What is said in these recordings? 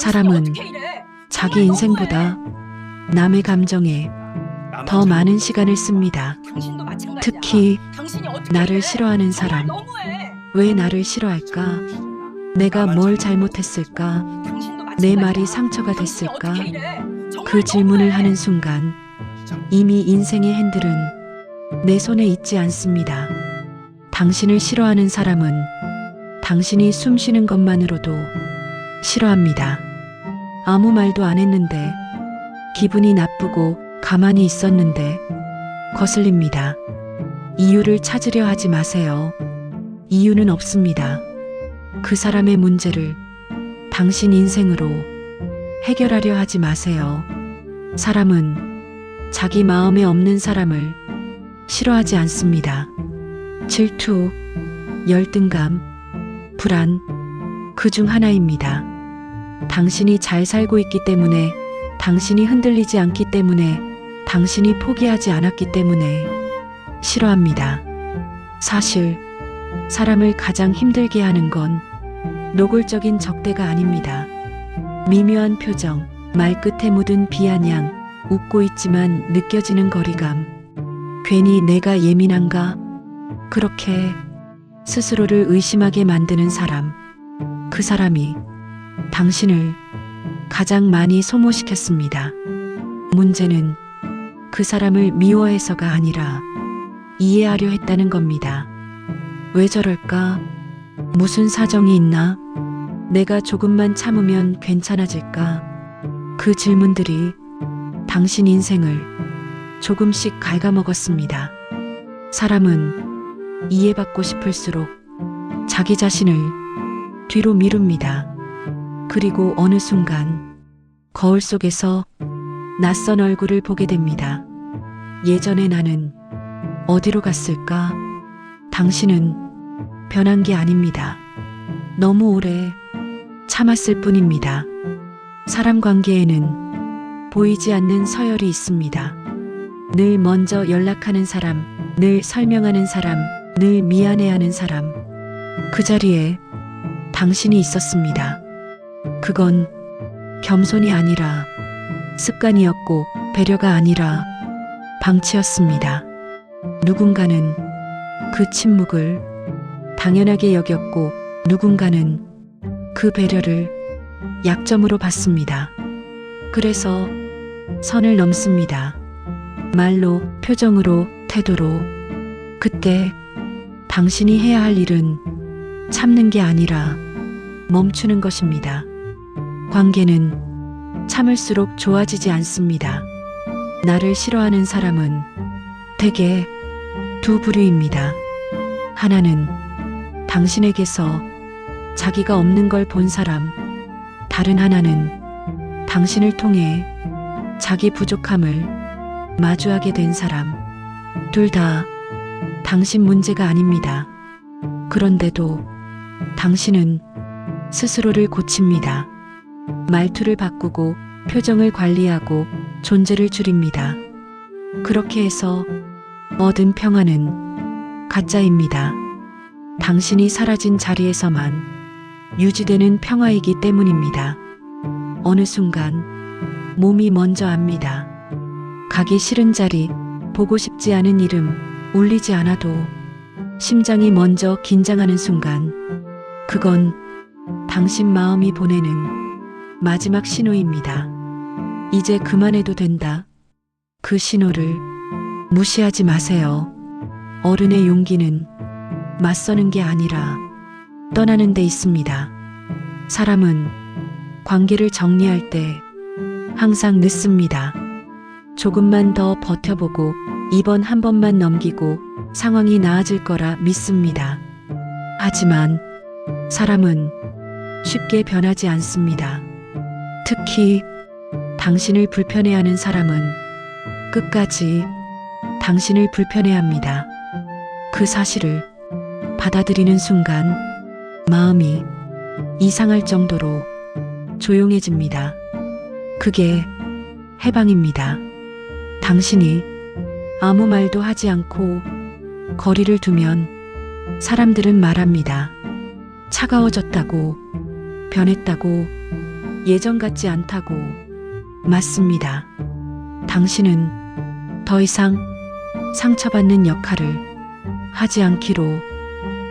사람은 자기 인생보다 남의 감정에 더 많은 시간을 씁니다. 특히 나를 싫어하는 사람. 왜 나를 싫어할까? 내가 뭘 잘못했을까? 내 말이 상처가 됐을까? 그 질문을 하는 순간 이미 인생의 핸들은 내 손에 있지 않습니다. 당신을 싫어하는 사람은 당신이 숨 쉬는 것만으로도 싫어합니다. 아무 말도 안 했는데 기분이 나쁘고 가만히 있었는데 거슬립니다. 이유를 찾으려 하지 마세요. 이유는 없습니다. 그 사람의 문제를 당신 인생으로 해결하려 하지 마세요. 사람은 자기 마음에 없는 사람을 싫어하지 않습니다. 질투, 열등감, 불안, 그 중 하나입니다. 당신이 잘 살고 있기 때문에, 당신이 흔들리지 않기 때문에, 당신이 포기하지 않았기 때문에 싫어합니다. 사실, 사람을 가장 힘들게 하는 건 노골적인 적대가 아닙니다. 미묘한 표정, 말끝에 묻은 비아냥, 웃고 있지만 느껴지는 거리감. 괜히 내가 예민한가? 그렇게 스스로를 의심하게 만드는 사람. 그 사람이 당신을 가장 많이 소모시켰습니다. 문제는 그 사람을 미워해서가 아니라 이해하려 했다는 겁니다. 왜 저럴까? 무슨 사정이 있나? 내가 조금만 참으면 괜찮아질까? 그 질문들이 당신 인생을 조금씩 갉아먹었습니다. 사람은 이해받고 싶을수록 자기 자신을 뒤로 미룹니다. 그리고 어느 순간 거울 속에서 낯선 얼굴을 보게 됩니다. 예전에 나는 어디로 갔을까? 당신은 변한 게 아닙니다. 너무 오래 참았을 뿐입니다. 사람 관계에는 보이지 않는 서열이 있습니다. 늘 먼저 연락하는 사람, 늘 설명하는 사람, 늘 미안해하는 사람. 그 자리에 당신이 있었습니다. 그건 겸손이 아니라 습관이었고 배려가 아니라 방치였습니다. 누군가는 그 침묵을 당연하게 여겼고 누군가는 그 배려를 약점으로 봤습니다. 그래서 선을 넘습니다. 말로, 표정으로, 태도로. 그때 당신이 해야 할 일은 참는 게 아니라 멈추는 것입니다. 관계는 참을수록 좋아지지 않습니다. 나를 싫어하는 사람은 대개 두 부류입니다. 하나는 당신에게서 자기가 없는 걸 본 사람, 다른 하나는 당신을 통해 자기 부족함을 마주하게 된 사람. 둘 다 당신 문제가 아닙니다. 그런데도 당신은 스스로를 고칩니다. 말투를 바꾸고 표정을 관리하고 존재를 줄입니다. 그렇게 해서 얻은 평화는 가짜입니다. 당신이 사라진 자리에서만 유지되는 평화이기 때문입니다. 어느 순간 몸이 먼저 압니다. 가기 싫은 자리, 보고 싶지 않은 이름, 울리지 않아도 심장이 먼저 긴장하는 순간 그건 당신 마음이 보내는 마지막 신호입니다. 이제 그만해도 된다. 그 신호를 무시하지 마세요. 어른의 용기는 맞서는 게 아니라 떠나는 데 있습니다. 사람은 관계를 정리할 때 항상 늦습니다. 조금만 더 버텨보고 이번 한 번만 넘기고 상황이 나아질 거라 믿습니다. 하지만 사람은 쉽게 변하지 않습니다. 특히 당신을 불편해하는 사람은 끝까지 당신을 불편해합니다. 그 사실을 받아들이는 순간 마음이 이상할 정도로 조용해집니다. 그게 해방입니다. 당신이 아무 말도 하지 않고 거리를 두면 사람들은 말합니다. 차가워졌다고, 변했다고, 예전 같지 않다고 맞습니다. 당신은 더 이상 상처받는 역할을 하지 않기로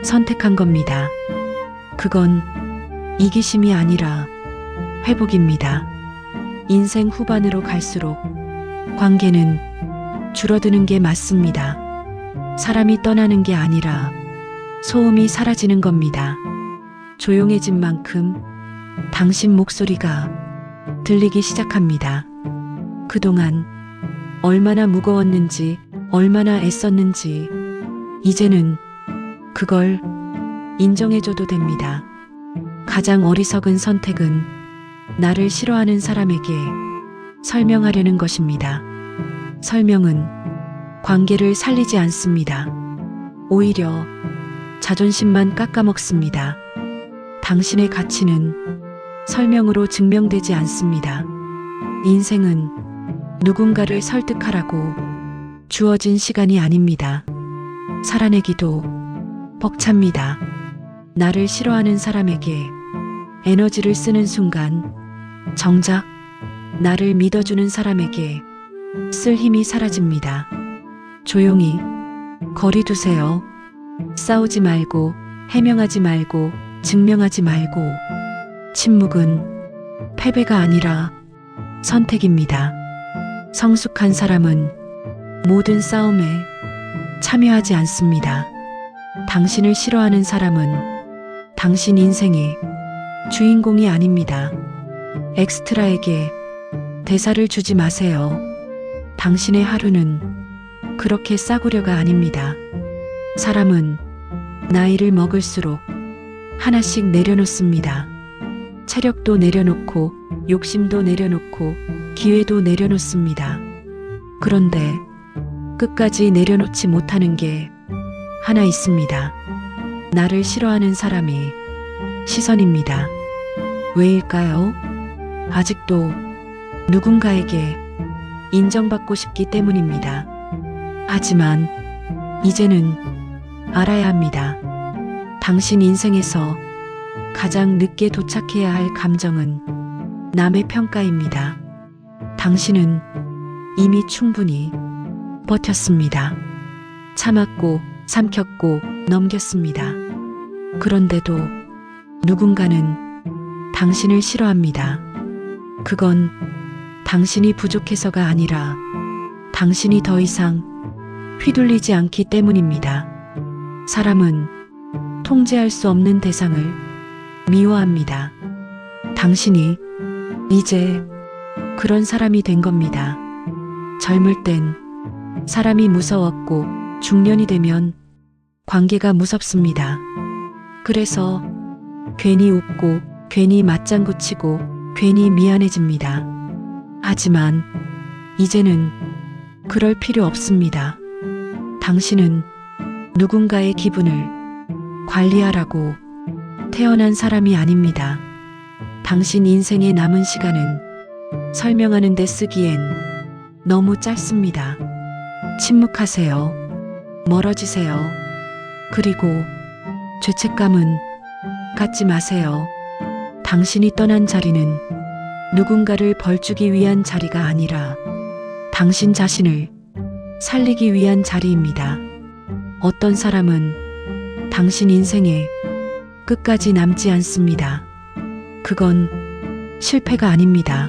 선택한 겁니다. 그건 이기심이 아니라 회복입니다. 인생 후반으로 갈수록 관계는 줄어드는 게 맞습니다. 사람이 떠나는 게 아니라 소음이 사라지는 겁니다. 조용해진 만큼 당신 목소리가 들리기 시작합니다. 그동안 얼마나 무거웠는지, 얼마나 애썼는지, 이제는 그걸 인정해줘도 됩니다. 가장 어리석은 선택은 나를 싫어하는 사람에게 설명하려는 것입니다. 설명은 관계를 살리지 않습니다. 오히려 자존심만 깎아먹습니다. 당신의 가치는 설명으로 증명되지 않습니다. 인생은 누군가를 설득하라고 주어진 시간이 아닙니다. 살아내기도 벅찹니다. 나를 싫어하는 사람에게 에너지를 쓰는 순간 정작 나를 믿어주는 사람에게 쓸 힘이 사라집니다. 조용히 거리 두세요. 싸우지 말고 해명하지 말고 증명하지 말고 침묵은 패배가 아니라 선택입니다. 성숙한 사람은 모든 싸움에 참여하지 않습니다. 당신을 싫어하는 사람은 당신 인생의 주인공이 아닙니다. 엑스트라에게 대사를 주지 마세요. 당신의 하루는 그렇게 싸구려가 아닙니다. 사람은 나이를 먹을수록 하나씩 내려놓습니다. 체력도 내려놓고 욕심도 내려놓고 기회도 내려놓습니다. 그런데 끝까지 내려놓지 못하는 게 하나 있습니다. 나를 싫어하는 사람이 시선입니다. 왜일까요? 아직도 누군가에게 인정받고 싶기 때문입니다. 하지만 이제는 알아야 합니다. 당신 인생에서 가장 늦게 도착해야 할 감정은 남의 평가입니다. 당신은 이미 충분히 버텼습니다. 참았고 삼켰고 넘겼습니다. 그런데도 누군가는 당신을 싫어합니다. 그건 당신이 부족해서가 아니라 당신이 더 이상 휘둘리지 않기 때문입니다. 사람은 통제할 수 없는 대상을 미워합니다. 당신이 이제 그런 사람이 된 겁니다. 젊을 땐 사람이 무서웠고 중년이 되면 관계가 무섭습니다. 그래서 괜히 웃고 괜히 맞장구 치고 괜히 미안해집니다. 하지만 이제는 그럴 필요 없습니다. 당신은 누군가의 기분을 관리하라고 태어난 사람이 아닙니다. 당신 인생의 남은 시간은 설명하는 데 쓰기엔 너무 짧습니다. 침묵하세요. 멀어지세요. 그리고 죄책감은 갖지 마세요. 당신이 떠난 자리는 누군가를 벌주기 위한 자리가 아니라 당신 자신을 살리기 위한 자리입니다. 어떤 사람은 당신 인생에 끝까지 남지 않습니다. 그건 실패가 아닙니다.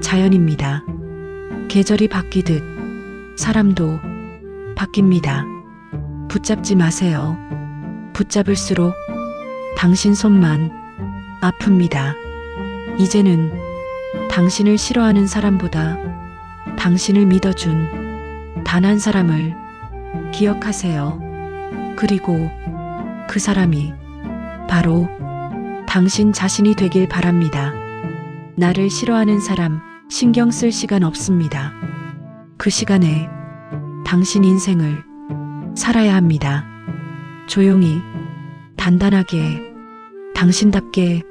자연입니다. 계절이 바뀌듯 사람도 바뀝니다. 붙잡지 마세요. 붙잡을수록 당신 손만 아픕니다. 이제는 당신을 싫어하는 사람보다 당신을 믿어준 단 한 사람을 기억하세요. 그리고 그 사람이 바로 당신 자신이 되길 바랍니다. 나를 싫어하는 사람 신경 쓸 시간 없습니다. 그 시간에 당신 인생을 살아야 합니다. 조용히, 단단하게, 당신답게